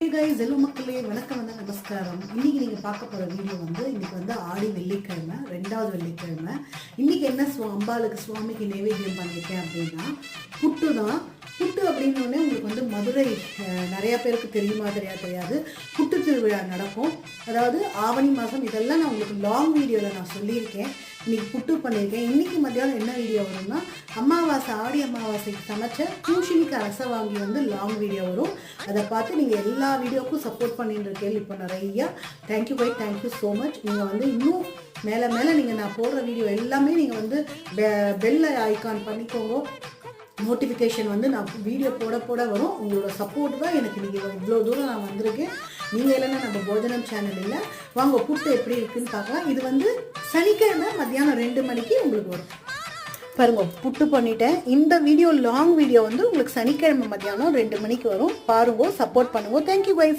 Guys மக்களே வணக்கம் வந்து நமஸ்காரம். இன்னைக்கு நீங்க பார்க்க போற வீடியோ வந்து இன்னைக்கு வந்து ஆடி வெள்ளிக்கிழமை ரெண்டாவது வெள்ளிக்கிழமை. இன்னைக்கு என்ன சுவா அம்பாளுக்கு சுவாமிக்கு நைவேத்தியம் பண்ணியிருக்கேன் அப்படின்னா புட்டு தான் அப்படின்னோடனே உங்களுக்கு வந்து மதுரை நிறையா பேருக்கு தெரியுமா தெரியாது தெரியாது. புட்டு திருவிழா நடக்கும். அதாவது ஆவணி மாதம் இதெல்லாம் நான் உங்களுக்கு லாங் வீடியோவில் நான் சொல்லியிருக்கேன். இன்னைக்கு புட்டு பண்ணியிருக்கேன். இன்றைக்கி மத்தியானம் என்ன வீடியோ வரும்னா அமாவாசை ஆடி அமாவாசைக்கு சமைச்ச பூஷணிக்கு அரசை வாங்கி வந்து லாங் வீடியோ வரும். அதை பார்த்து நீங்கள் எல்லா வீடியோக்கும் சப்போர்ட் பண்ணிட்டு இருக்கேன். இப்போ நிறையா thank you bye thank you so much நீங்கள் வந்து இன்னும் மேலே மேலே நீங்கள் நான் போடுற வீடியோ எல்லாமே நீங்கள் வந்து பெ பெல்ல ஐக்கான் பண்ணிக்கோங்க. நோட்டிஃபிகேஷன் வந்து நான் வீடியோ போட போட வரும். உங்களோட சப்போர்ட் தான் எனக்கு நீங்கள் இவ்வளோ தூரம் நான் வந்திருக்கேன். நீங்கள் இல்லைன்னா நம்ம போஜனம் சேனல் இல்லை. வாங்க புட்டு எப்படி இருக்குன்னு பார்க்கலாம். இது வந்து சனிக்கிழமை மத்தியானம் ரெண்டு மணிக்கு உங்களுக்கு வரும். பாருங்க புட்டு பண்ணிட்டேன். இந்த வீடியோ லாங் வீடியோ வந்து உங்களுக்கு சனிக்கிழமை மத்தியானம் ரெண்டு மணிக்கு வரும். பாருங்க சப்போர்ட் பண்ணுங்க. Thank you wise